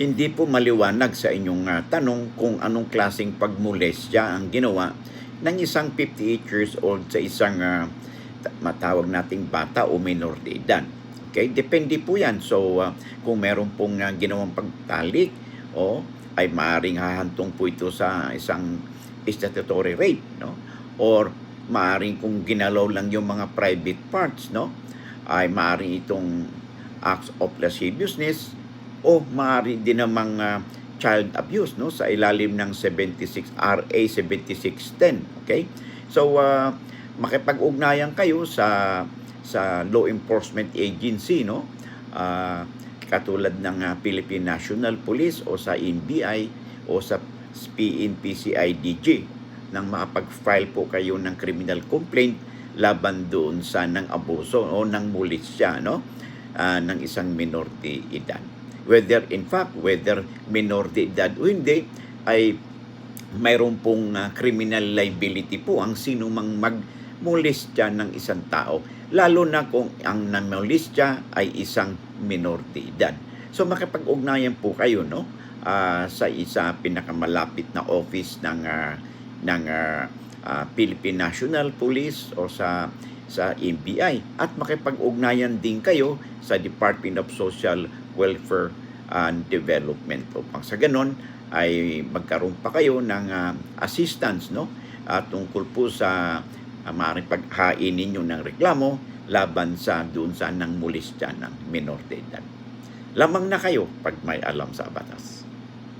hindi po maliwanag sa inyong ah, tanong kung anong klaseng pagmolestya ang ginawa ng isang 58 years old sa isang ta- matawag nating bata o minor de edad. Okay, depende po yan. So, ah, kung meron pong ah, ginawang pagtalik o ay maaring hahantong po ito sa isang statutory rape, no? Or maaring kung ginalaw lang yung mga private parts, no? Ay maaring itong acts of lasciviousness o maaari din namang ah, child abuse no sa ilalim ng 76 RA 7610 okay? So uh, makipag-ugnayan kayo sa sa law enforcement agency no? Ah, katulad ng ah, Philippine National Police o sa NBI o sa PNPCIDG nang makapag-file po kayo ng criminal complaint laban doon sa ng abuso o ng mulisya no? Ah, ng isang minor de edad whether in fact whether minor de edad o hindi ay mayroon pong ah, criminal liability po ang sino mang magmolestya ng isang tao lalo na kung ang namolestya ay isang minor de edad. So makipag-ugnayan po kayo no ah, sa isa pinakamalapit na office ng ah, ng ah, Philippine National Police o sa sa NBI at makipag-ugnayan din kayo sa Department of Social Welfare and Development upang sa ganon ay magkaroon pa kayo ng ah, assistance no at tungkol po sa uh, maaaring paghain ninyo ng reklamo laban sa doon sa nang molestya ng minor de edad. Lamang na kayo pag may alam sa batas.